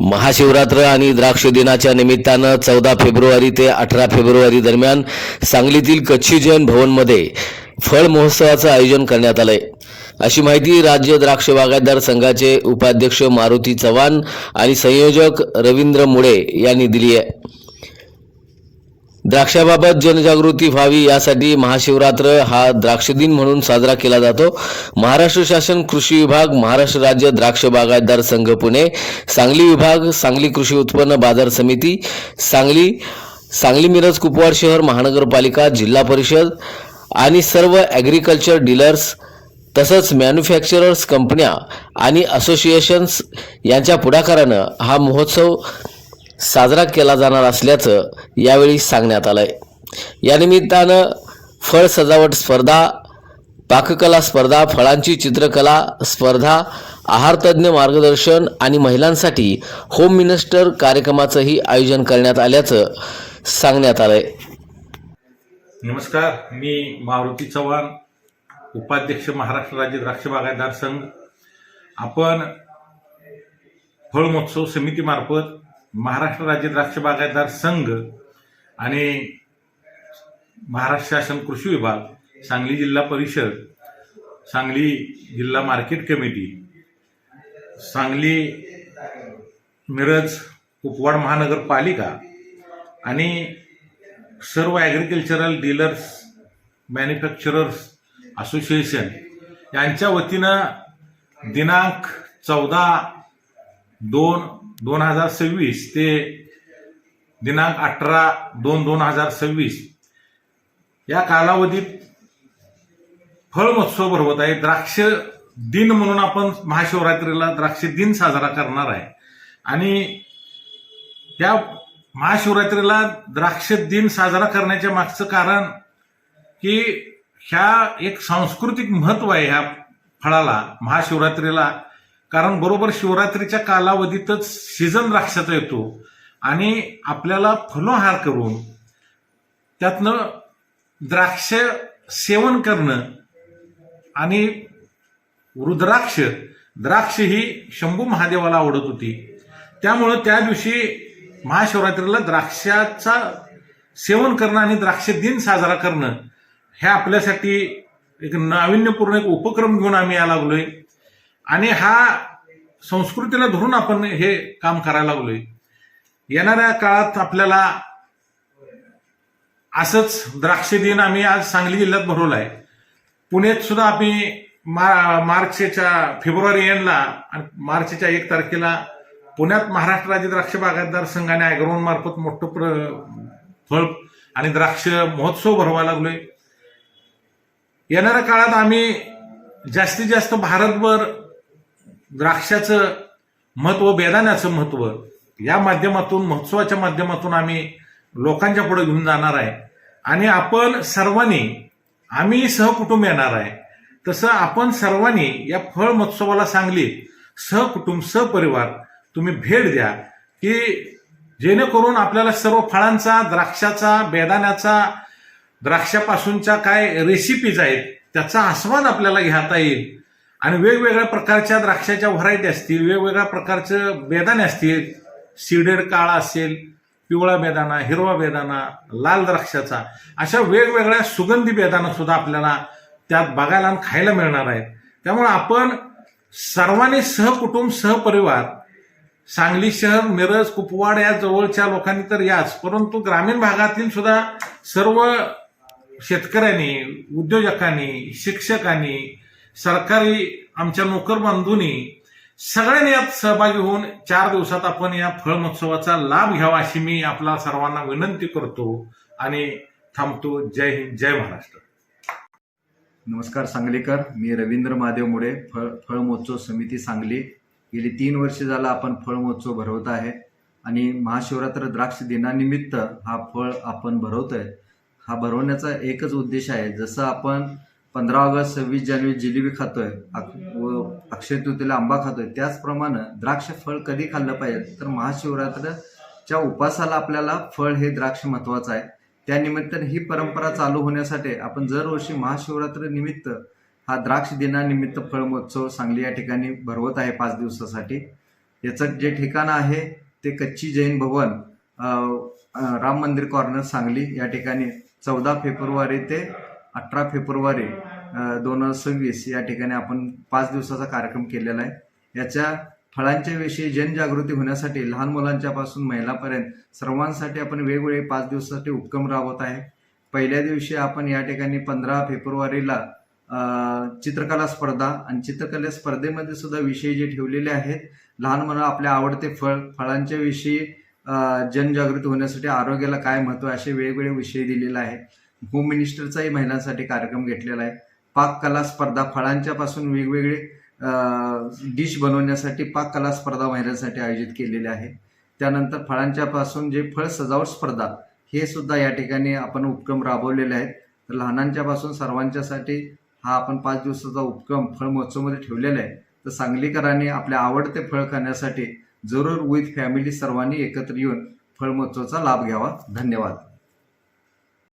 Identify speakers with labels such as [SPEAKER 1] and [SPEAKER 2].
[SPEAKER 1] महाशिवरात्र आणि द्राक्ष दिनाच्या निमित्तानं चौदा फेब्रुवारी ते अठरा फेब्रुवारी दरम्यान सांगलीतील कच्छी जैन भवनमध्ये फळ महोत्सवाचं आयोजन करण्यात आलंय. अशी माहिती राज्य द्राक्ष बागायतदार संघाचे उपाध्यक्ष मारुती चव्हाण आणि संयोजक रवींद्र मुळे यांनी दिली आहे. द्राक्षाबाबत जनजागृती व्हावी यासाठी महाशिवरात्र हा द्राक्ष दिन म्हणून साजरा केला जातो. महाराष्ट्र शासन कृषी विभाग महाराष्ट्र राज्य द्राक्ष बागायतदार संघ पुणे सांगली विभाग सांगली कृषी उत्पन्न बाजार समिती सांगली सांगली मिरज कुपवाड शहर महानगरपालिका जिल्हा परिषद आणि सर्व ॲग्रिकल्चर डीलर्स तसंच मॅन्युफॅक्चरर्स कंपन्या आणि असोसिएशन्स यांच्या पुढाकारानं हा महोत्सव साजरा केला जाणार असल्याचं यावेळी सांगण्यात आलं आहे यानिमित्तानं फळ सजावट स्पर्धा पाककला स्पर्धा फळांची चित्रकला स्पर्धा आहारतज्ञ मार्गदर्शन आणि महिलांसाठी होम मिनिस्टर कार्यक्रमाचंही आयोजन करण्यात आल्याचं सांगण्यात आलं आहे
[SPEAKER 2] नमस्कार मी मारुती चव्हाण उपाध्यक्ष महाराष्ट्र राज्य द्राक्ष बागायतदार संघ. आपण फळ महोत्सव समितीमार्फत महाराष्ट्र राज्य द्राक्ष बागायतदार संघ आणि महाराष्ट्र शासन कृषी विभाग सांगली जिल्हा परिषद सांगली जिल्हा मार्केट कमिटी सांगली मिरज कुपवाड महानगरपालिका आणि सर्व ॲग्रिकल्चरल डीलर्स मॅन्युफॅक्चरर्स असोसिएशन यांच्या वतीनं दिनांक चौदा दोन दोन हजार सव्वीस ते दिनांक अठरा दोन दोन हजार सव्वीस. या कालावधीत फळ महोत्सव भरवत आहे. द्राक्ष दिन म्हणून आपण महाशिवरात्रीला द्राक्ष दिन साजरा करणार आहे. आणि या महाशिवरात्रीला द्राक्ष दिन साजरा करण्याच्या मागचं कारण की ह्या एक सांस्कृतिक महत्त्व आहे ह्या फळाला महाशिवरात्रीला. कारण बरोबर शिवरात्रीच्या कालावधीतच सीझन द्राक्षाचा येतो. आणि आपल्याला फलोहार करून त्यातनं द्राक्ष सेवन करणं आणि रुद्राक्ष द्राक्ष ही शंभू महादेवाला आवडत होती. त्यामुळं त्या दिवशी महाशिवरात्रीला द्राक्षाचा सेवन करणं आणि द्राक्ष दिन साजरा करणं हे आपल्यासाठी एक नाविन्यपूर्ण एक उपक्रम घेऊन आम्ही या लागलोय. आणि हा संस्कृतीला धरून आपण हे काम करायला लागलोय. येणाऱ्या काळात आपल्याला असंच द्राक्ष दिन आम्ही आज सांगली जिल्ह्यात भरवलाय. पुण्यात सुद्धा आम्ही मा मार्चच्या फेब्रुवारी एंडला आणि मार्चच्या एक तारखेला पुण्यात महाराष्ट्र राज्य द्राक्ष बागायतदार संघाने ॲग्रोन मार्फत मोठं प्र फळ आणि द्राक्ष महोत्सव भरवा लागलोय. येणाऱ्या काळात आम्ही जास्तीत जास्त भारतभर द्राक्षाचं महत्त्व बेदाण्याचं महत्त्व या माध्यमातून महोत्सवाच्या माध्यमातून आम्ही लोकांच्या पुढे घेऊन जाणार आहे. आणि आपण सर्वांनी आम्ही सहकुटुंब येणार आहे. तसं आपण सर्वांनी या फळ महोत्सवाला सांगली सहकुटुंब सहपरिवार तुम्ही भेट द्या की जेणेकरून आपल्याला सर्व फळांचा द्राक्षाचा बेदाण्याचा द्राक्षापासूनच्या काय रेसिपीज आहेत त्याचा आस्वाद आपल्याला घेता येईल. आणि वेगवेगळ्या प्रकारच्या द्राक्षाच्या व्हरायटी असतील वेगवेगळ्या प्रकारचं बेदाणे असतील सीडेड काळा असेल पिवळा बेदाना हिरवा बेदाना लाल द्राक्षाचा अशा वेगवेगळ्या सुगंधी बेदाना सुद्धा आपल्याला त्यात बघायला आणि खायला मिळणार आहेत. त्यामुळे आपण सर्वांनी सहकुटुंब सहपरिवार सांगली शहर मिरज कुपवाड या जवळच्या लोकांनी तर याच परंतु ग्रामीण भागातील सुद्धा सर्व शेतकऱ्यांनी उद्योजकांनी शिक्षकांनी सरकारी आमच्या नोकर बांधूनी सगळ्यांनी यात सहभागी होऊन चार दिवसात आपण या फळ महोत्सवाचा लाभ घ्यावा अशी मी आपला सर्वांना विनंती करतो आणि थांबतो. जय हिंद जय महाराष्ट्र.
[SPEAKER 3] नमस्कार सांगलीकर. मी रवींद्र महादेव मुळे फळ फळ महोत्सव समिती सांगली. गेली तीन वर्ष झाला आपण फळ महोत्सव भरवत आहे आणि महाशिवरात्र द्राक्ष दिनानिमित्त हा फळ आपण भरवतोय. हा भरवण्याचा एकच उद्देश आहे. जसं आपण पंधरा ऑगस्ट सव्वीस जानेवारी जिलेबी खातोय व अक्षय तृतीला आंबा खातोय. त्याचप्रमाणे द्राक्ष फळ कधी खाल्लं पाहिजे? तर महाशिवरात्रच्या उपासाला आपल्याला फळ हे द्राक्ष महत्वाचं आहे. त्यानिमित्ताने ही परंपरा चालू होण्यासाठी आपण दरवर्षी महाशिवरात्र निमित्त हा द्राक्ष दिनानिमित्त फळ महोत्सव सांगली या ठिकाणी भरवत आहे पाच दिवसासाठी. याचं जे ठिकाण आहे ते कच्ची जैन भवन राम मंदिर कॉर्नर सांगली या ठिकाणी चौदा फेब्रुवारी ते अठरा फेब्रुवारी दोन हजार सव्वीस या ठिकाणी आपण पाच दिवसाचा कार्यक्रम केलेला आहे. याच्या फळांच्या विषयी जनजागृती होण्यासाठी लहान मुलांच्यापासून महिलापर्यंत सर्वांसाठी आपण वेगवेगळे पाच दिवसासाठी उपक्रम राबवत आहे. पहिल्या दिवशी आपण या ठिकाणी पंधरा फेब्रुवारीला चित्रकला स्पर्धा आणि चित्रकला स्पर्धेमध्ये सुद्धा विषय जे ठेवलेले आहेत लहान मुलं आपले आवडते फळ फळांच्या विषयी जनजागृती होण्यासाठी आरोग्याला काय महत्त्व असे वेगवेगळे विषय दिलेले आहेत. होम मिनिस्टरचाही महिलांसाठी कार्यक्रम घेतलेला आहे. पाक कला स्पर्धा फळांच्या पासून वेगवेगळे डिश बनवण्यासाठी पाक कला स्पर्धा महिलांसाठी आयोजित केलेली आहे. त्यानंतर फळांच्या पासून जे फळ सजावट स्पर्धा हे सुद्धा या ठिकाणी आपण उपक्रम राबवलेले आहेत. तर लहानांच्या पासून सर्वांच्यासाठी हा आपण पाच दिवसाचा उपक्रम फळ महोत्सवमध्ये ठेवलेला आहे. तर सांगलीकरांनी आपल्या आवडते फळ खाण्यासाठी जरूर विथ फॅमिली सर्वांनी एकत्र येऊन फळ महोत्सवाचा लाभ घ्यावा. धन्यवाद.